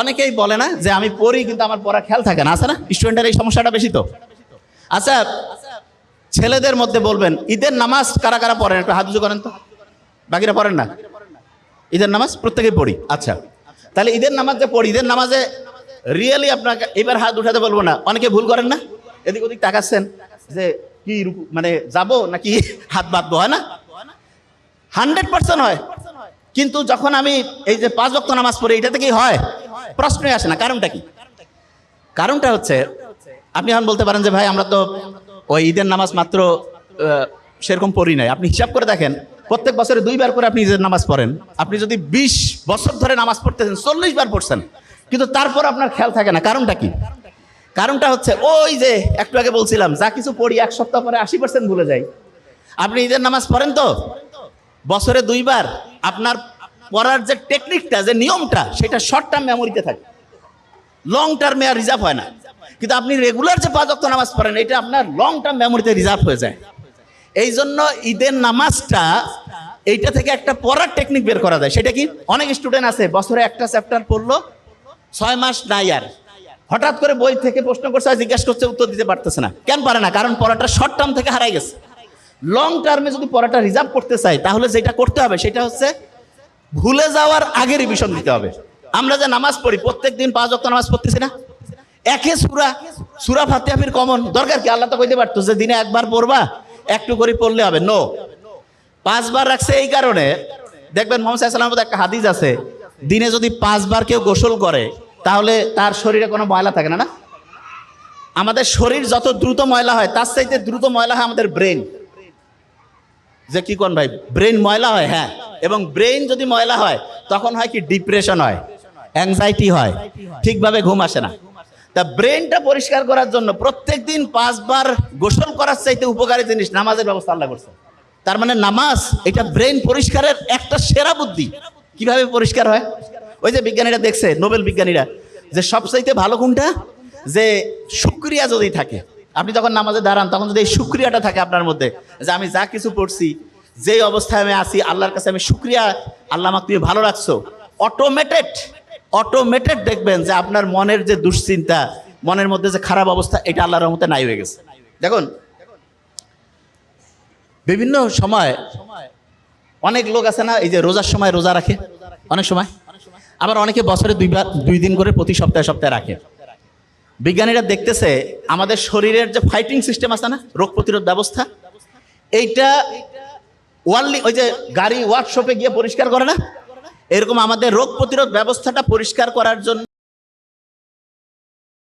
অনেকেই বলে না যে আমি পড়ি, কিন্তু আমার পড়া খেয়াল থাকে না। আছে না? স্টুডেন্টের এই সমস্যাটা বেশি তো? আচ্ছা ছেলেদের মধ্যে বলবেন, ঈদের নামাজ কারা কারা পড়েন? একটু হাত করেন তো। বাকিরা পড়েন না? ঈদের নামাজ প্রত্যেকেই পড়ি। আচ্ছা তাহলে ঈদের নামাজ যে পড়ি, ঈদের নামাজে রিয়েলি আপনাকে এবার হাত উঠাতে বলব না। অনেকে ভুল করেন না? এদিক ওদিক তাকাচ্ছেন যে কি মানে যাব নাকি হাত বাঁধবো, হয় না? হান্ড্রেড পার্সেন্ট হয়। কিন্তু যখন আমি এই যে পাঁচ বক্ত নামাজ পড়ি এটাতে কি হয়? প্রশ্নই আসে না, কারণটা কি? কারণটা হচ্ছে, আপনি এখন বলতে পারেন যে, ভাই, আমরা তো ওই ঈদের নামাজ মাত্র সেরকম পড়ি নাই। আপনি হিসাব করে দেখেন, প্রত্যেক বছরে দুইবার করে আপনি ঈদের নামাজ পড়েন। আপনি যদি বিশ বছর ধরে নামাজ পড়তেছেন, চল্লিশ বার পড়ছেন, কিন্তু তারপর আপনার খেয়াল থাকে না, কারণটা কি? কারণটা হচ্ছে, ওই যে, একটু আগে বলছিলাম, যা কিছু পড়ি, এক সপ্তাহ পরে আশি পার্সেন্ট ভুলে যাই। আপনি ঈদের নামাজ পড়েন তো? বছরে দুইবার, আপনার পড়ার যে টেকনিকটা যে নিয়মটা, সেটা শর্ট টার্ম মেমোরিতে থাকে। লং টার্মে আর রিজার্ভ হয় না। কিন্তু আপনি রেগুলার যে পাঁচ নামাজ পড়েন, এটা আপনার লং টার্ম মেমোরিতে রিজার্ভ হয়ে যায়। এই জন্য ঈদের নামাজটা, এইটা থেকে একটা পড়ার টেকনিক বের করা যায়। সেটা কি? অনেক স্টুডেন্ট আছে, বছরে একটা চ্যাপ্টার পড়ল, ছয় মাস নাই আর। হঠাৎ করে বই থেকে প্রশ্ন করছে জিজ্ঞেস করছে, উত্তর দিতে পারতেছে না। কেন পারে না? কারণ পড়াটা শর্ট টার্ম থেকে হারাই গেছে। লং টার্মে যদি পড়াটা রিজার্ভ করতে চাই, তাহলে যেটা করতে হবে, সেটা হচ্ছে ভুলে যাওয়ার আগে রিভিশন দিতে হবে। আমরা যে নামাজ পড়ি, প্রত্যেক দিন পাঁচ ওয়াক্ত নামাজ পড়তেছি না? একে সুরা সুরা ফাতিহাফির কমন। দরকার কি? আল্লাহ তো কইতে পারতো যে দিনে একবার পড়বা, একটু করে পড়লে হবে। নো পাঁচবার রাখছে এই কারণে। দেখবেন মোহাম্মদ সাল্লামের একটা হাদিস আছে, দিনে যদি পাঁচবার কেউ গোসল করে, তাহলে তার শরীরে কোনো ময়লা থাকে না না? আমাদের শরীর যত দ্রুত ময়লা হয়, তার চাইতে দ্রুত ময়লা হয় আমাদের ব্রেন। যে কি কোন ভাই? ব্রেন ময়লা হয় হ্যাঁ। এবং ব্রেন যদি ময়লা হয়, তখন হয় কি? ডিপ্রেশন হয়। অ্যাংজাইটি হয়। ঠিকভাবে ঘুম আসে না। তা ব্রেনটা পরিষ্কার করার জন্য প্রত্যেক দিন পাঁচবার গোসল করার চাইতে উপকারী জিনিস নামাজের ব্যবস্থা আল্লাহ করছে। তার মানে নামাজ, এটা ব্রেন পরিষ্কারের একটা সেরা বুদ্ধি। কীভাবে পরিষ্কার হয়? ওই যে বিজ্ঞানীরা দেখছে, নোবেল বিজ্ঞানীরা, যে সবচাইতে ভালো কোনটা? যে শুক্রিয়া যদি থাকে, আপনি যখন নামাজে দাঁড়ান, তখন যদি এই শুক্রিয়াটা থাকে আপনার মধ্যে, যে আমি যা কিছু পড়ছি যে অবস্থায় আমি আছি, আল্লাহর কাছে আমি শুক্রিয়া। আল্লাহ আমাকে তুমি ভালো রাখছো। অটোমেটেড অটোমেটেড দেখবেন যে আপনার মনের যে দুশ্চিন্তা, মনের মধ্যে যে খারাপ অবস্থা, এটা আল্লাহর রহমতে নাই হয়ে গেছে। দেখুন, বিভিন্ন সময় অনেক লোক আছে না, এই যে রোজার সময় রোজা রাখে? অনেক সময়? আবার অনেকে বছরে দুইবার, দুই দিন করে প্রতি সপ্তাহে সপ্তাহে রাখে। বিজ্ঞানীরা দেখতেছে, আমাদের শরীরের যে ফাইটিং সিস্টেম আছে না, রোগ প্রতিরোধ ব্যবস্থা, এইটা ওয়ার্লি ওই যে গাড়ি ওয়ার্কশপে গিয়ে পরিষ্কার করে না? এরকম আমাদের রোগ প্রতিরোধ ব্যবস্থাটা পরিষ্কার করার জন্য